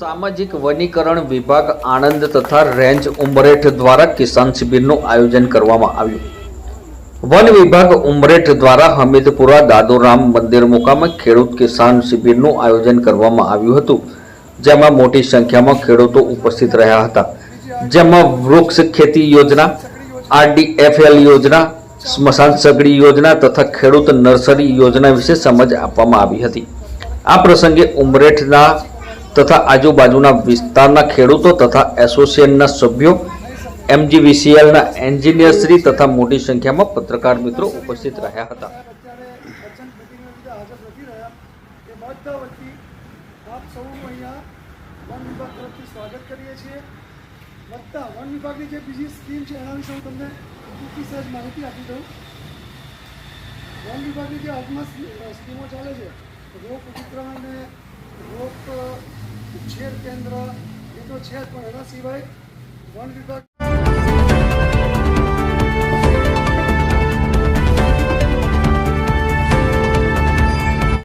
સામાજિક વનીકરણ વિભાગ આણંદ તથા રેન્જ ઉમરેઠ દ્વારા કિસાન શિબિરનું આયોજન કરવામાં આવ્યું. વન વિભાગ ઉમરેઠ દ્વારા હમીદપુરા દાદોરામ મંદિર મુકામે ખેડૂત કિસાન શિબિરનું આયોજન કરવામાં આવ્યું હતું, જેમાં મોટી સંખ્યામાં ખેડૂતો ઉપસ્થિત રહ્યા હતા. જેમાં વૃક્ષ ખેતી યોજના, આરડીએફએલ યોજના, સ્મશાન સગડી યોજના તથા ખેડૂત નર્સરી યોજના વિશે સમજ આપવામાં આવી હતી. આ પ્રસંગે ઉમરેઠના તથા આજુબાજુના વિસ્તારના ખેડૂતો તથા એસોસિએશનના સભ્યો, એમજીવીસીએલના એન્જિનિયરશ્રી તથા મોટી સંખ્યામાં પત્રકાર મિત્રો ઉપસ્થિત રહ્યા હતા. વન વિભાગની જે હાલમાં સ્કીમો ચાલે છે રોપ વિતરણ અને રોપ ઉછેર કેન્દ્ર એ તો છે જ પણ એના સિવાય વન વિભાગ